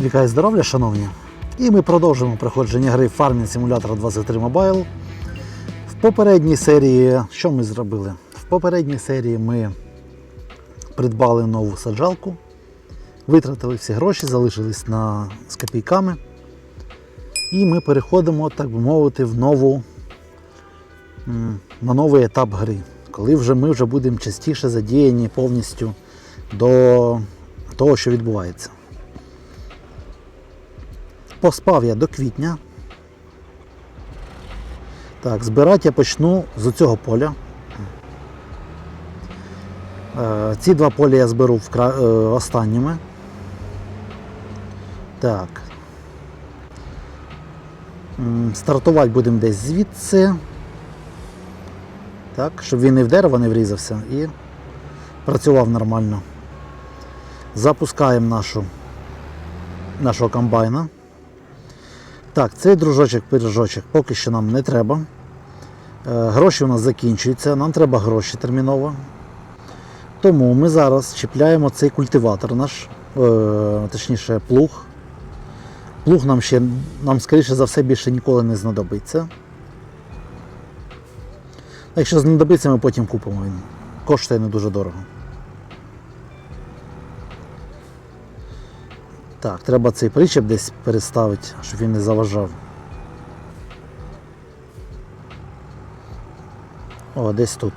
Вікає здоров'я, шановні. І ми продовжуємо проходження гри Farming Simulator 23 Mobile. В попередній серії, що ми зробили? В попередній серії ми придбали нову саджалку, витратили всі гроші, залишились на, з копійками. І ми переходимо, так би мовити, в нову, на новий етап гри, коли вже ми вже будемо частіше задіяні повністю до того, що відбувається. Поспав я до квітня. Так, збирати я почну з цього поля. Е, Ці два поля я зберу е, останніми. Так. Стартувати будемо десь звідси. Так, щоб він і в дерево не врізався і працював нормально. Запускаємо нашу, нашого комбайна. Так, цей дружочок-пиріжочок поки що нам не треба. Е, Гроші у нас закінчуються, нам треба гроші терміново. Тому ми зараз чіпляємо цей культиватор наш, е, точніше плуг. Плуг нам ще, нам, скоріше за все, більше ніколи не знадобиться. Якщо знадобиться, ми потім купимо він. Коштує не дуже дорого. Так, треба цей причеп десь переставити, щоб він не заважав. О, десь тут.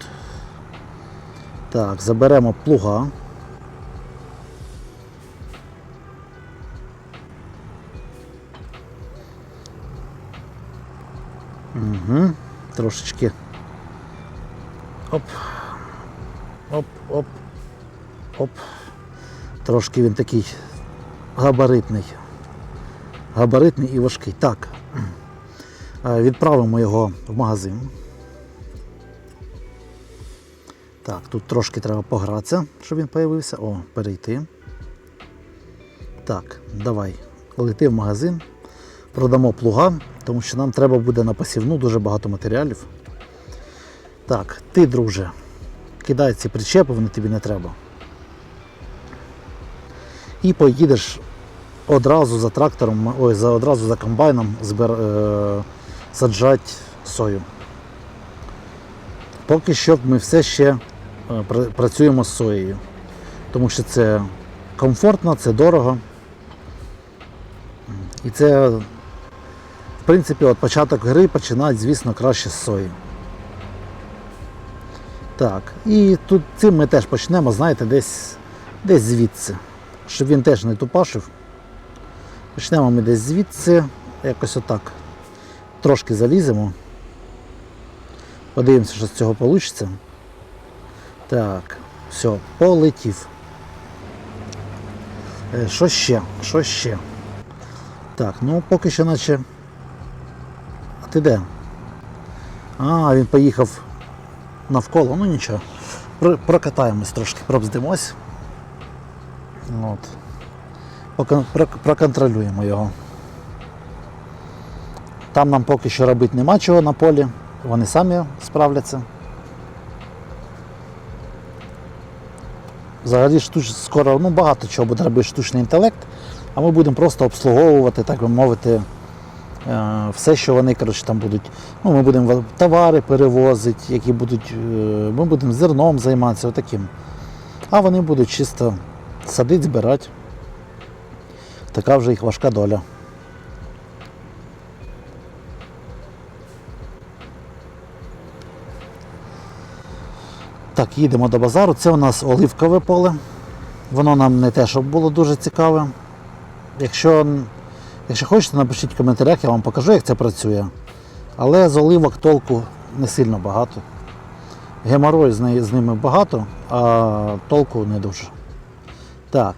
Так, заберемо плуга. Угу. Трошечки. Оп. Оп, оп. Оп. Трошки він такий габаритний. Габаритний і важкий. Так. Е, Відправимо його в магазин. Так, тут трошки треба погратися, щоб він з'явився. О, перейти. Так, давай. Лети в магазин, продамо плуга, тому що нам треба буде на посівну дуже багато матеріалів. Так, ти, друже, кидай ці причепи, вони тобі не треба. І поїдеш одразу за трактором, ой, за, одразу за комбайном збир, е, саджати сою. Поки що ми все ще е, працюємо з соєю, тому що це комфортно, це дорого. І це, в принципі, от початок гри починають, звісно, краще з сої. Так, і тут цим ми теж почнемо, знаєте, десь, десь звідси, щоб він теж не тупашив. Почнемо ми десь звідси, якось отак. Трошки заліземо. Подивимося, що з цього вийде. Так, все, полетів. Е, Що ще? Що ще? Так, ну поки що наче. А ти де? А, він поїхав навколо, ну нічого. Прокатаємось трошки, пробздимось. От. Проконтролюємо його. Там нам поки що робити нема чого на полі, вони самі справляться. Взагалі штуч... скоро ну, багато чого буде робити штучний інтелект, а ми будемо просто обслуговувати, так би мовити, е, все, що вони коротше, там будуть. Ну, ми будемо товари перевозити, які будуть, е, ми будемо зерном займатися, отаким. А вони будуть чисто садити, збирати. Така вже їх важка доля. Так, їдемо до базару. Це у нас оливкове поле. Воно нам не те, щоб було дуже цікаве. Якщо, якщо хочете, напишіть в коментарях, я вам покажу, як це працює. Але з оливок толку не сильно багато. Геморой з ними багато, а толку не дуже. Так.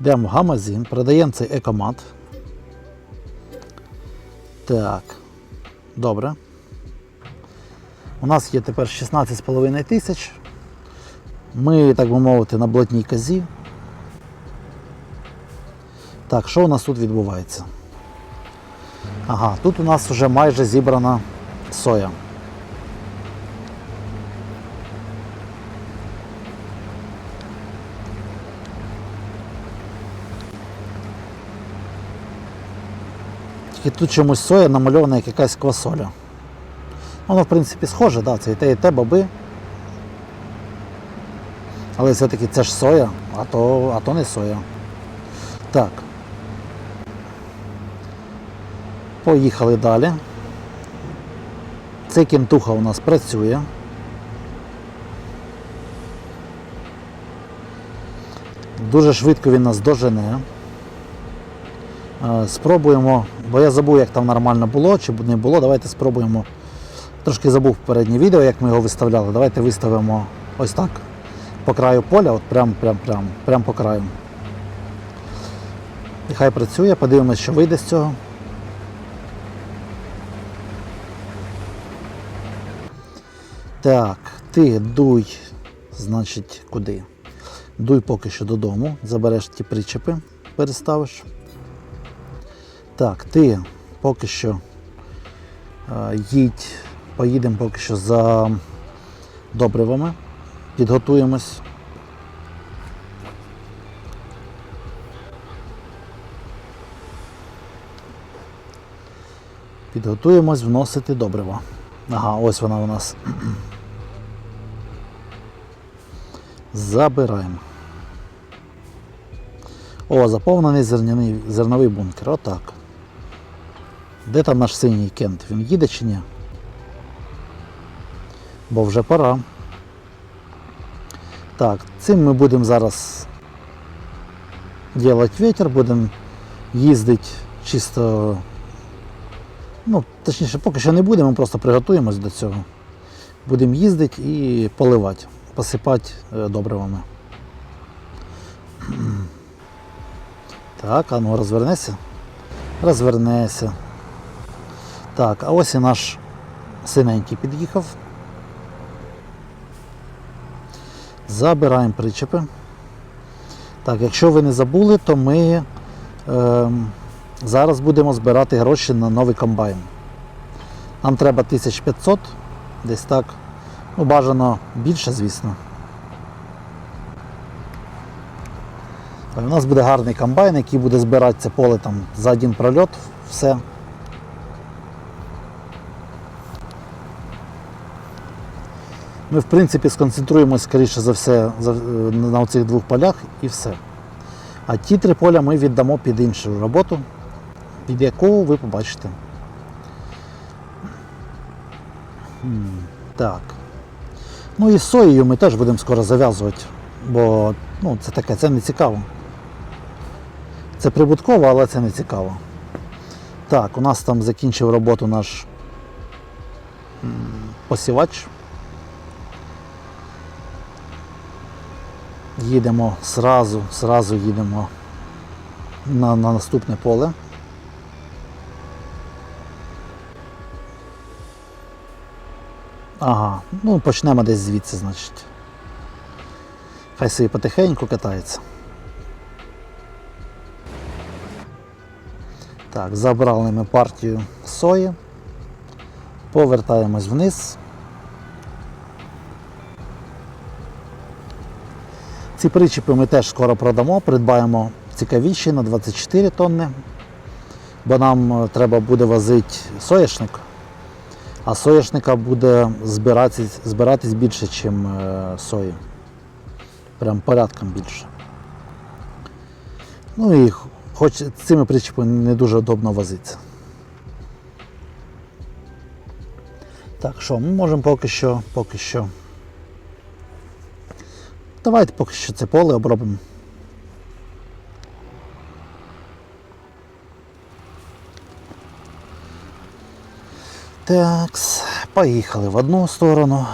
Йдемо в гамазин, продаємо цей екомат. Так. Добре. У нас є тепер 16,5 тисяч. Ми, так би мовити, на блатній казі. Так, що у нас тут відбувається? Ага, тут у нас вже майже зібрана соя. Тільки тут чомусь соя намальована як якась квасоля. Воно, в принципі, схоже, да, це і те, і те баби. Але все-таки це ж соя, а то, а то не соя. Так. Поїхали далі. Цей кінтуха у нас працює. Дуже швидко він нас дожене. Е, Спробуємо, бо я забув, як там нормально було чи не було. Давайте спробуємо. Трошки забув попереднє відео, як ми його виставляли. Давайте виставимо ось так. По краю поля, от прям, прям, прям, прям по краю. І хай працює, подивимось, що вийде з цього. Так, ти дуй, значить, куди? Дуй поки що додому, забереш ті причепи, переставиш. Так, ти поки що е, їдь, поїдемо поки що за добривами, підготуємось. Підготуємось вносити добрива. Ага, ось вона у нас. Забираємо. О, заповнений зерняний, зерновий бункер. Отак. Де там наш синій кент? Він їде чи ні? Бо вже пора. Так, цим ми будемо зараз робити вітер, будемо їздити чисто. Ну, точніше, поки що не будемо, ми просто приготуємось до цього. Будемо їздити і поливати, посипати е, добривами. Так, а ну розвернеся. Розвернеся. Так, а ось і наш синенький під'їхав. Забираємо причепи. Так, якщо ви не забули, то ми е, зараз будемо збирати гроші на новий комбайн. Нам треба 1500, десь так. Ну, бажано більше, звісно. У нас буде гарний комбайн, який буде збирати це поле там за один прольот, все. Ми, в принципі, сконцентруємося, скоріше за все, е, на цих двох полях і все. А ті три поля ми віддамо під іншу роботу, під яку ви побачите. Так. Ну і з соєю ми теж будемо скоро зав'язувати, бо ну, це таке, це не цікаво. Це прибутково, але це не цікаво. Так, у нас там закінчив роботу наш посівач. Їдемо сразу, сразу їдемо на, на наступне поле. Ага, ну почнемо десь звідси, значить. Хай собі потихеньку катається. Так, забрали ми партію сої. Повертаємось вниз. Ці причепи ми теж скоро продамо, придбаємо цікавіші на 24 тонни, бо нам е, треба буде возити соняшник, а соняшника буде збиратись, збиратись більше, ніж сої. Прям порядком більше. Ну і хоч цими причепами не дуже удобно возитися. Так, що, ми можемо поки що, поки що. Давайте поки що це поле обробимо. Так, поїхали в одну сторону.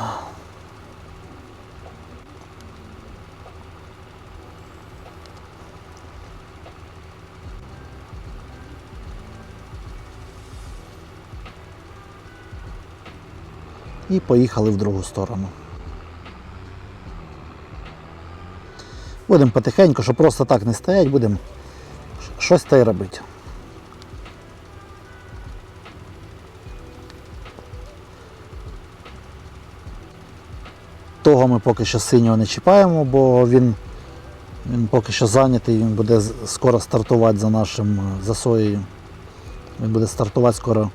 І поїхали в другу сторону. Будемо потихеньку, щоб просто так не стоять, будемо щось та й робити. Того ми поки що синього не чіпаємо, бо він, він поки що зайнятий, він буде скоро стартувати за нашим за. Він буде стартувати скоро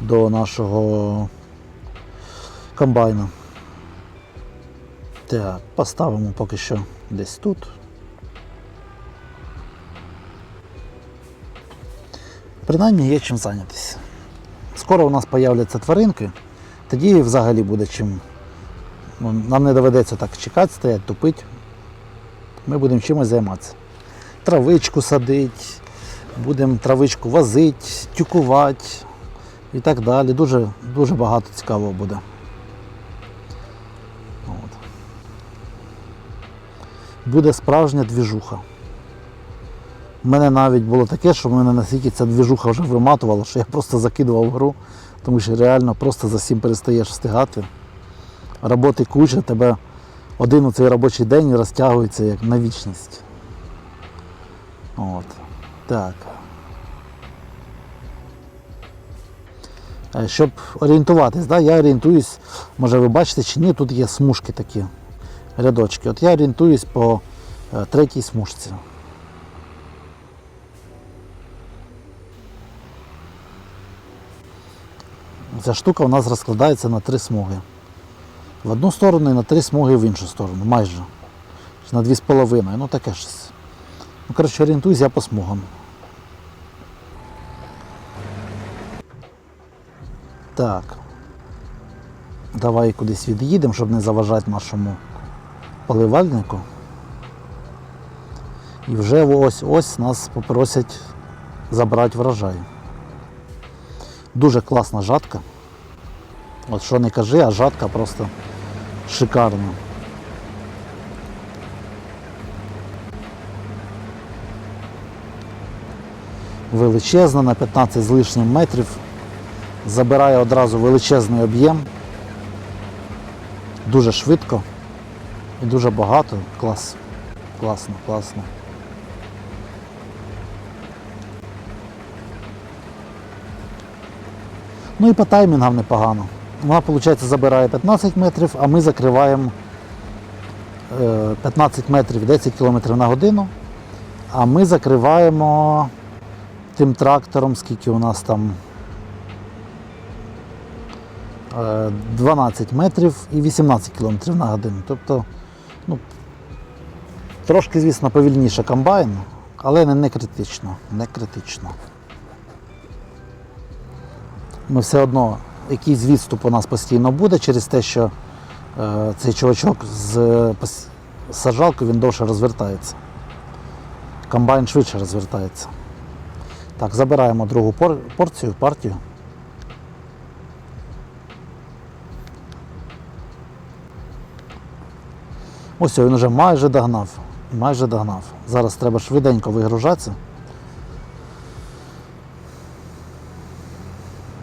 до нашого комбайну. Так, поставимо поки що десь тут. Принаймні є чим зайнятися. Скоро у нас появляться тваринки, тоді взагалі буде чим. Ну, нам не доведеться так чекати, стоять, тупити. Ми будемо чимось займатися. Травичку садити, будемо травичку возити, тюкувати і так далі. Дуже, дуже багато цікавого буде. Буде справжня двіжуха. У мене навіть було таке, що мене настільки ця двіжуха вже виматувала, що я просто закидував гру, тому що реально просто за всім перестаєш встигати. Роботи куча, тебе один у цей робочий день розтягується як на вічність. От. Так. Е, Щоб орієнтуватись, да, я орієнтуюсь, може ви бачите чи ні, тут є смужки такі, рядочки. От я орієнтуюсь по е, третій смужці. Ця штука у нас розкладається на три смуги. В одну сторону і на три смуги в іншу сторону, майже. На дві з половиною, ну таке щось. Ну, коротше, орієнтуюсь я по смугам. Так. Давай кудись від'їдемо, щоб не заважати нашому поливальнику. І вже ось ось нас попросять забрати врожай. Дуже класна жатка. От що не кажи, а жатка просто шикарна. Величезна на 15 з лишнім метрів. Забирає одразу величезний об'єм. Дуже швидко і дуже багато. Клас. Класно, класно. Ну і по таймінгам непогано. Вона, виходить, забирає 15 метрів, а ми закриваємо е, 15 метрів 10 км на годину. А ми закриваємо тим трактором, скільки у нас там е, 12 метрів і 18 км на годину. Тобто, ну, трошки, звісно, повільніше комбайн, але не, не критично. Не критично ми все одно якийсь відступ у нас постійно буде через те, що е, цей чувачок з, з саджалкою він довше розвертається. Комбайн швидше розвертається. Так, забираємо другу пор- порцію, партію. Ось він вже майже догнав. Майже догнав. Зараз треба швиденько вигружатися.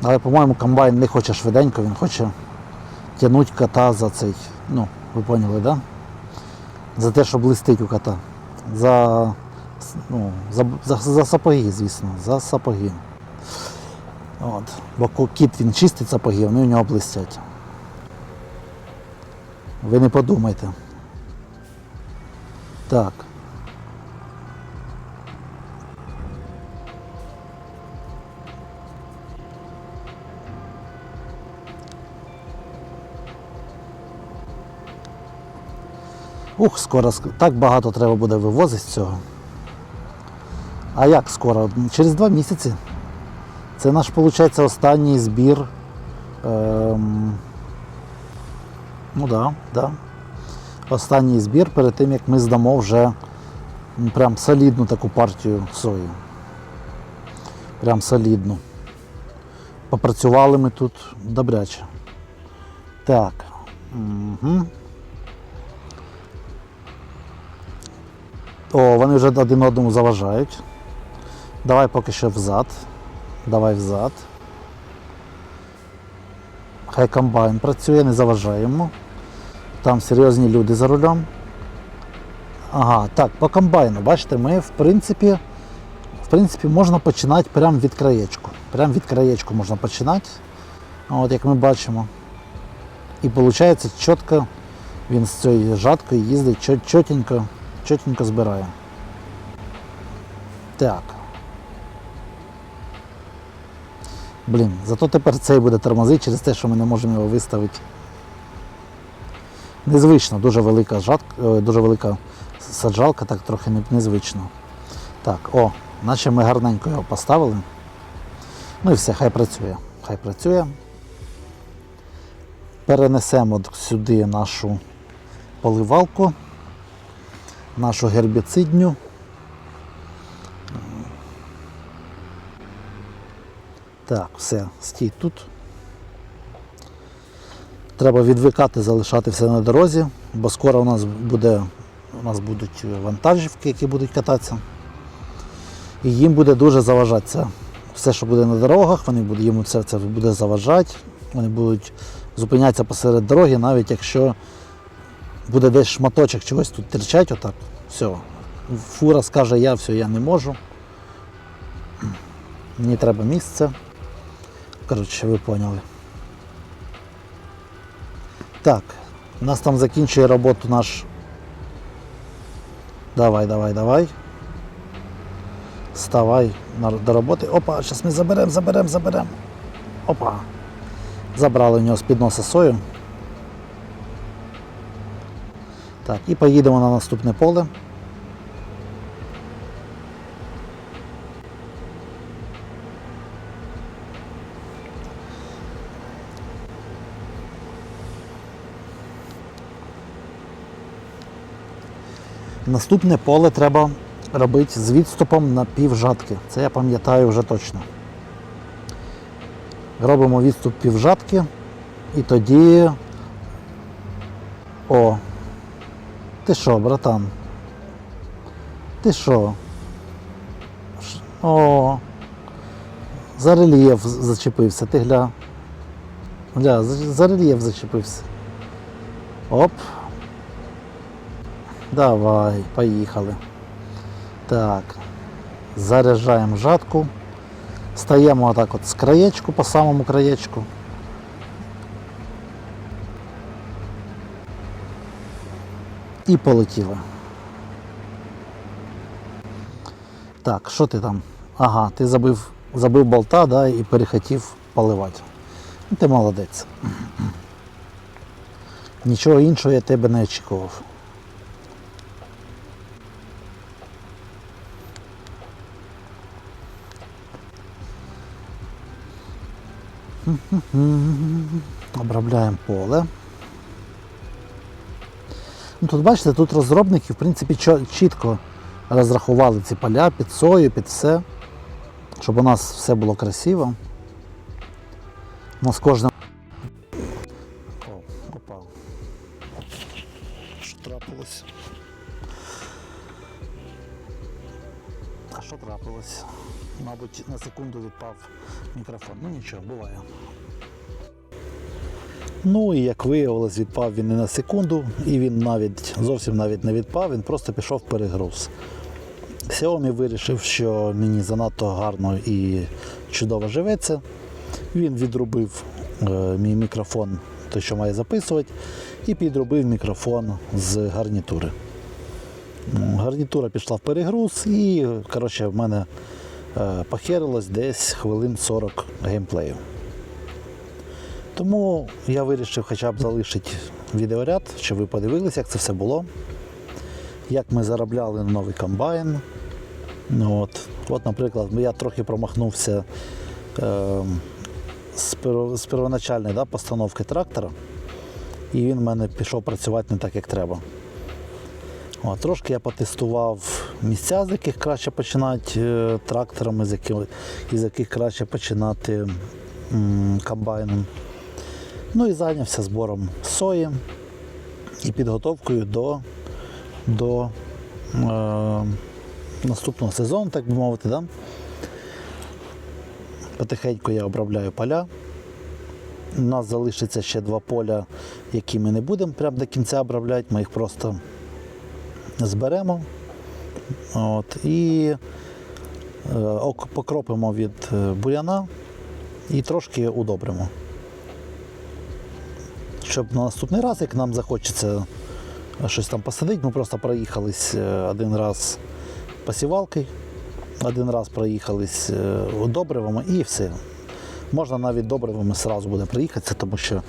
Але, по-моєму, комбайн не хоче швиденько, він хоче тягнути кота за цей. Ну, ви поняли, да? За те, що блистить у кота. За, ну, за, за, за сапоги, звісно, за сапоги. От. Бо кіт він чистить сапоги, вони у нього блистять. Ви не подумайте. Так. Ух, скоро так багато треба буде вивозити з цього. А як скоро? Через два місяці. Це наш, виходить, останній збір. Ем... Ну так, да, да. Останній збір перед тим, як ми здамо вже прям солідну таку партію сої. Прям солідну. Попрацювали ми тут добряче. Так. Угу. О, вони вже один одному заважають. Давай поки що взад. Давай взад. Хай комбайн працює, не заважаємо. Там серйозні люди за рулем. Ага, так, по комбайну, бачите, ми в принципі, в принципі можна починати прямо від краєчку. Прямо від краєчку можна починати. От як ми бачимо. І виходить чітко він з цією жаткою їздить чот- чотенько, чотенько збирає. Так. Блін, зато тепер цей буде тормозити через те, що ми не можемо його виставити. Незвично, дуже велика жатка, е, дуже велика саджалка, так трохи не- незвично. Так, о, наче ми гарненько його поставили. Ну і все, хай працює. Хай працює. Перенесемо сюди нашу поливалку, нашу гербіцидню. Так, все, стій тут. Треба відвикати, залишати все на дорозі, бо скоро у нас буде у нас будуть вантажівки, які будуть кататися. І їм буде дуже заважати це. Все, що буде на дорогах, вони будуть, їм це, це буде заважати. Вони будуть зупинятися посеред дороги, навіть якщо буде десь шматочок чогось тут терчать, отак, все. Фура скаже, я все, я не можу. Мені треба місце. Коротше, ви поняли. Так, у нас там закінчує роботу наш. Давай, давай, давай. Вставай до роботи. Опа, зараз ми заберемо, заберемо, заберемо. Опа. Забрали у нього з-під носа сою. Так, і поїдемо на наступне поле. Наступне поле треба робити з відступом на пів жатки. Це я пам'ятаю вже точно. Робимо відступ пів жатки і тоді. О. Ти що, братан? Ти що? О. За рельєф зачепився, ти гля. Гля, за рельєф зачепився. Оп. Давай, поїхали. Так. Заряджаємо жатку. Стаємо отак от з краєчку по самому краєчку. І полетіли. Так, що ти там? Ага, ти забив, забив болта да, і перехотів поливати. Ну, ти молодець. Нічого іншого я тебе не очікував. Обробляємо поле. Ну, тут бачите, тут розробники в принципі чітко розрахували ці поля під сою, під все, щоб у нас все було красиво. У нас кожна. Відпав мікрофон. Ну нічого, буває. Ну і як виявилось, відпав він не на секунду, і він навіть зовсім навіть не відпав, він просто пішов в перегруз. Xiaomi вирішив, що мені занадто гарно і чудово живеться. Він відрубив е, мій мікрофон, той, що має записувати, і підробив мікрофон з гарнітури. Гарнітура пішла в перегруз і коротше, в мене похерилось десь хвилин 40 геймплею. Тому я вирішив хоча б залишити відеоряд, щоб ви подивилися, як це все було. Як ми заробляли на новий комбайн. Ну, От, от наприклад, я трохи промахнувся е, з, з первоначальної да, постановки трактора, і він в мене пішов працювати не так, як треба. От, трошки я потестував місця, з яких краще починати е, тракторами, з яких, із яких краще починати м, комбайном. Ну і зайнявся збором сої і підготовкою до, до е, наступного сезону, так би мовити. Да? Потихеньку я обробляю поля. У нас залишиться ще два поля, які ми не будемо прямо до кінця обробляти, ми їх просто зберемо. От, і е, покропимо від е, буряна і трошки удобримо. Щоб на наступний раз, як нам захочеться щось там посадити, ми просто проїхались е, один раз посівалкою, один раз проїхались удобривами і все. Можна навіть добривами одразу буде приїхатися, тому що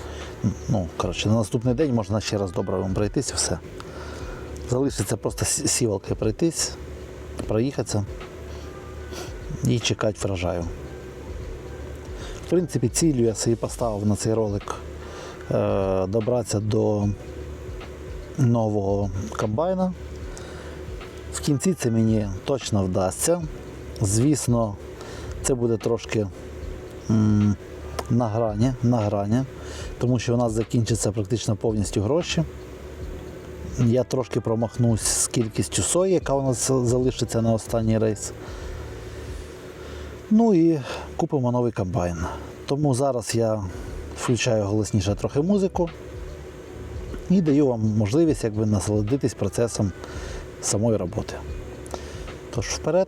ну, коротше, на наступний день можна ще раз добривами пройтись і все. Залишиться просто сі- сівалкою пройтись, проїхатися і чекати врожаю. В принципі, цілю я собі поставив на цей ролик е, добратися до нового комбайна. В кінці це мені точно вдасться. Звісно, це буде трошки м, на грані, на грані, тому що у нас закінчаться практично повністю гроші. Я трошки промахнусь з кількістю сої, яка у нас залишиться на останній рейс. Ну і купимо новий комбайн. Тому зараз я включаю голосніше трохи музику і даю вам можливість якби, насолодитись процесом самої роботи. Тож вперед.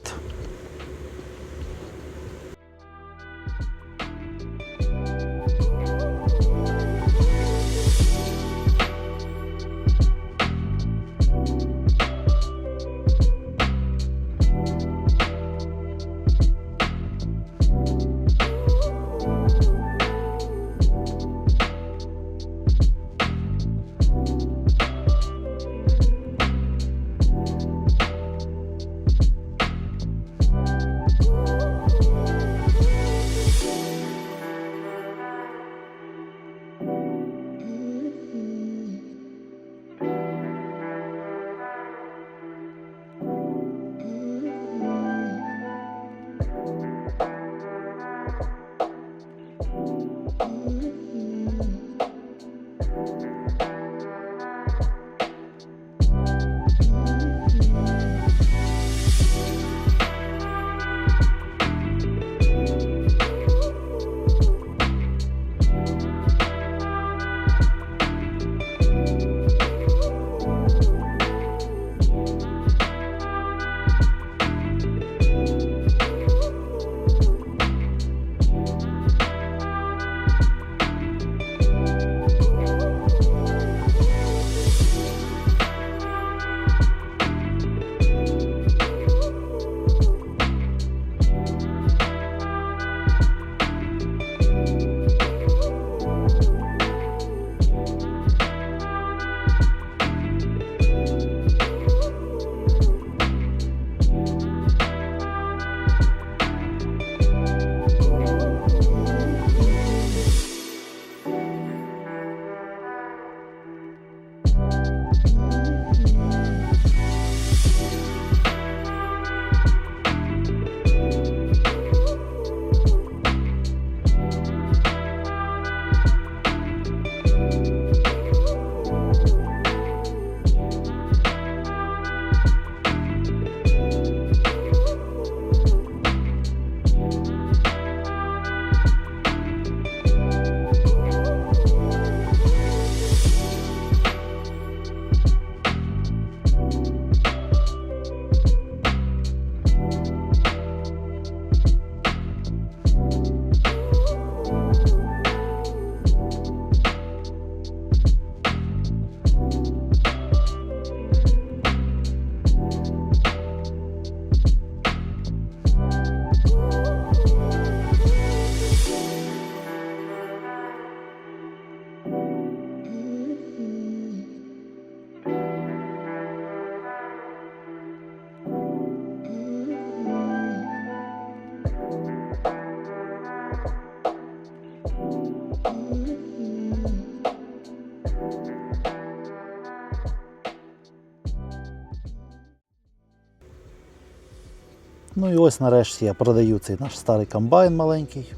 Ну і ось нарешті я продаю цей наш старий комбайн маленький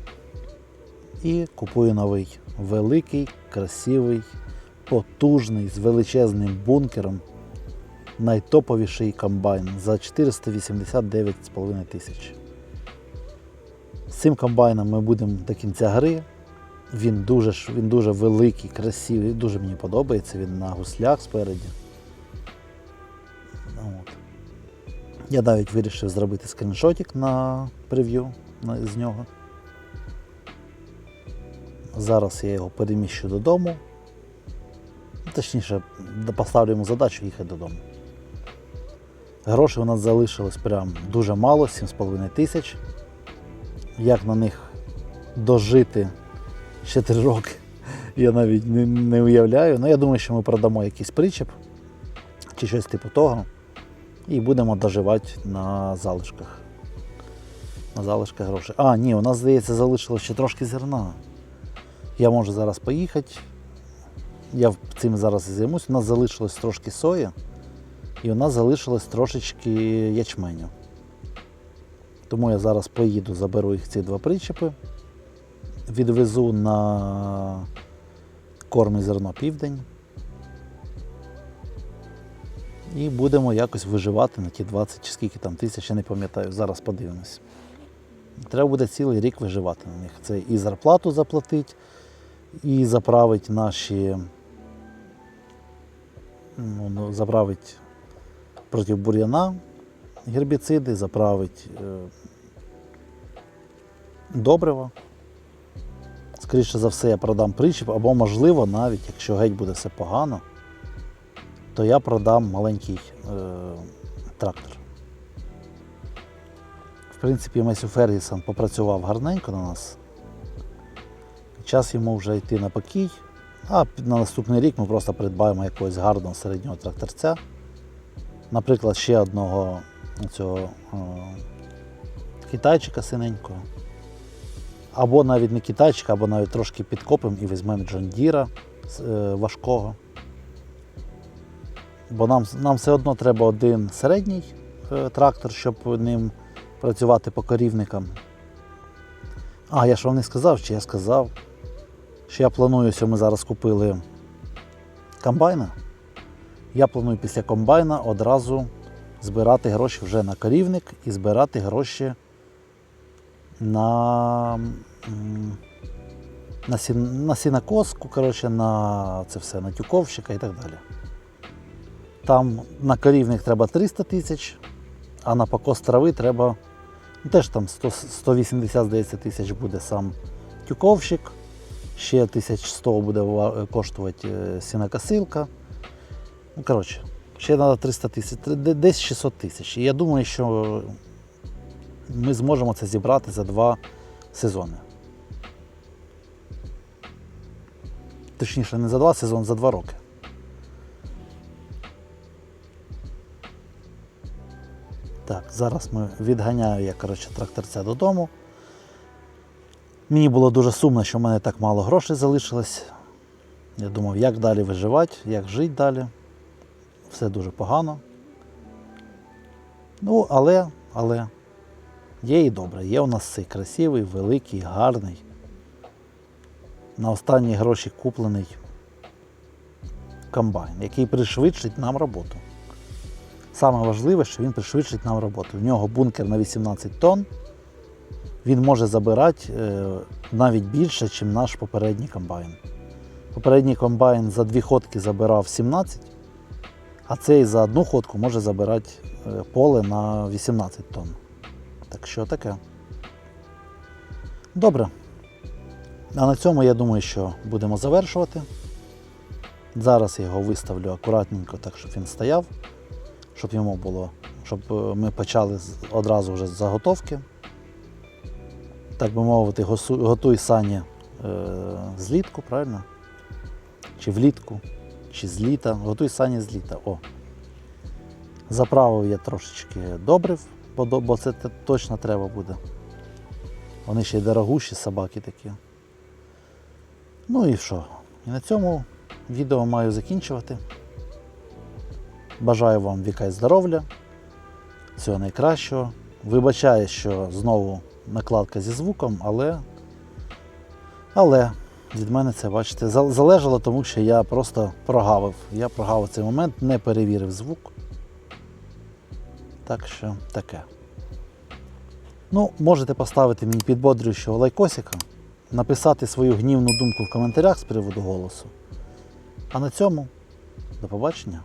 і купую новий. Великий, красивий, потужний, з величезним бункером. Найтоповіший комбайн за 489,5 тисяч. З цим комбайном ми будемо до кінця гри. Він дуже, він дуже великий, красивий, дуже мені подобається. Він на гуслях спереді. Я навіть вирішив зробити скріншотик на прев'ю з нього. Зараз я його переміщу додому. Точніше, поставлю йому задачу їхати додому. Грошей у нас залишилось прям дуже мало, 7,5 тисяч. Як на них дожити ще 3 роки, я навіть не, не уявляю. Ну, я думаю, що ми продамо якийсь причеп чи щось типу того. І будемо доживати на залишках. На залишках грошей. А, ні, у нас, здається, залишилось ще трошки зерна. Я можу зараз поїхати. Я цим зараз і займусь. У нас залишилось трошки сої, і у нас залишилось трошечки ячменю. Тому я зараз поїду, заберу їх ці два причепи, відвезу на корм і зерно південь. І будемо якось виживати на ті 20 чи скільки там тисяч, я не пам'ятаю, зараз подивимось. Треба буде цілий рік виживати на них. Це і зарплату заплатити, і заправити наші. Ну, ну, заправити проти бур'яна гербіциди, заправити е, добрива. Скоріше за все, я продам причіп, або, можливо, навіть якщо геть буде все погано, то я продам маленький е, трактор. В принципі, Месю Фергісон попрацював гарненько на нас. Час йому вже йти на покій. А на наступний рік ми просто придбаємо якогось гарного середнього тракторця. Наприклад, ще одного цього е, китайчика синенького. Або навіть не китайчика, або навіть трошки підкопимо і візьмемо Джон Діра е, важкого. Бо нам, нам все одно треба один середній е, трактор, щоб ним працювати по корівникам. А, я ж вам не сказав, чи я сказав, що я планую, що ми зараз купили комбайна. Я планую після комбайна одразу збирати гроші вже на корівник і збирати гроші на, на, сін, на сінокоску, коротше, на це все, на тюковщика і так далі. Там на корівник треба 300 тисяч, а на покос трави треба ну, теж там 100, 180 здається, тисяч буде сам тюковщик, ще 1100 буде коштувати е, сінокосилка. Ну, коротше, ще треба 300 тисяч, десь 600 тисяч. І я думаю, що ми зможемо це зібрати за два сезони. Точніше, не за два сезони, за два роки. Так, зараз ми відганяю я коротше, тракторця додому. Мені було дуже сумно, що в мене так мало грошей залишилось. Я думав, як далі виживати, як жити далі. Все дуже погано. Ну, але, але є і добре. Є у нас цей красивий, великий, гарний. На останні гроші куплений комбайн, який пришвидшить нам роботу. Саме важливе, що він пришвидшить нам роботу. В нього бункер на 18 тонн. Він може забирати е, навіть більше, ніж наш попередній комбайн. Попередній комбайн за дві ходки забирав 17, а цей за одну ходку може забирати е, поле на 18 тонн. Так що таке. Добре. А на цьому я думаю, що будемо завершувати. Зараз я його виставлю акуратненько, так щоб він стояв, щоб йому було, щоб е, ми почали одразу вже з заготовки. Так би мовити, готуй сані е, злітку, правильно? Чи влітку, чи з літа. Готуй сані з літа. О. Заправив я трошечки добрив, бо, це точно треба буде. Вони ще й дорогущі собаки такі. Ну і що? І на цьому відео маю закінчувати. Бажаю вам віка й здоров'я, всього найкращого. Вибачаю, що знову накладка зі звуком, але, але від мене це, бачите, залежало, тому що я просто прогавив. Я прогавив цей момент, не перевірив звук. Так що таке. Ну, можете поставити мені підбодрюючого лайкосика, написати свою гнівну думку в коментарях з приводу голосу. А на цьому до побачення.